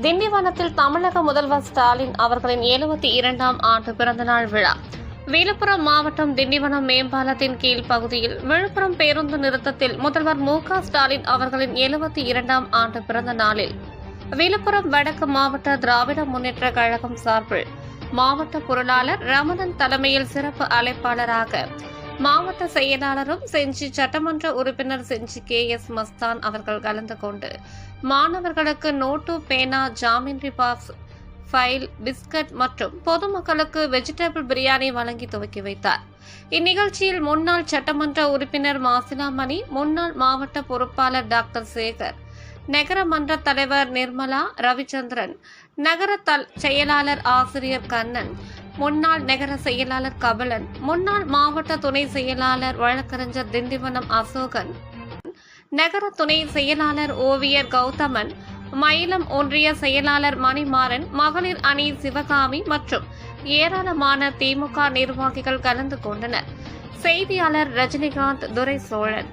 திண்டிவனத்தில் தமிழக முதல்வர் ஸ்டாலின் அவர்களின் எழுபத்தி இரண்டாம் ஆண்டு பிறந்தநாள் விழா. விழுப்புரம் மாவட்டம் திண்டிவனம் மேம்பாலத்தின் கீழ் பகுதியில் விழுப்புரம் பேருந்து நிறுத்தத்தில் முதல்வர் மு க ஸ்டாலின் அவர்களின் எழுபத்தி இரண்டாம் ஆண்டு பிறந்த நாளில் விழுப்புரம் வடக்கு மாவட்ட திராவிட முன்னேற்ற கழகம் சார்பில் மாவட்ட பொருளாளர் ரமணன் தலைமையில் சிறப்பு அழைப்பாளராக மாவட்ட செயலாளரும் செஞ்சி சட்டமன்ற உறுப்பினர் செஞ்சி கே எஸ் மஸ்தான் அவர்கள் கலந்து கொண்டு மாணவர்களுக்கு நோட்டு பேனா ஜாமின்ரி பாக்ஸ் ஃபைல் பிஸ்கட் மற்றும் பொதுமக்களுக்கு வெஜிடபிள் பிரியாணி வழங்கி துவக்கி வைத்தார். இந்நிகழ்ச்சியில் முன்னாள் சட்டமன்ற உறுப்பினர் மாசிலாமணி முன்னாள் மாவட்ட பொறுப்பாளர் டாக்டர் சேகர் நகர மன்ற தலைவர் நிர்மலா ரவிச்சந்திரன் நகர தல் செயலாளர் ஆசிரியர் கண்ணன் முன்னாள் நகர செயலாளர் கபலன் முன்னாள் மாவட்ட துணை செயலாளர் வழக்கறிஞர் திண்டிவனம் அசோகன் நகர துணை செயலாளர் ஓவியர் கௌதமன் மயிலம் ஒன்றிய செயலாளர் மணிமாறன் மகளிர் அணி சிவகாமி மற்றும் ஏராளமான திமுக நிர்வாகிகள் கலந்து கொண்டனர். செய்தியாளர் ரஜினிகாந்த் துரை சோழன்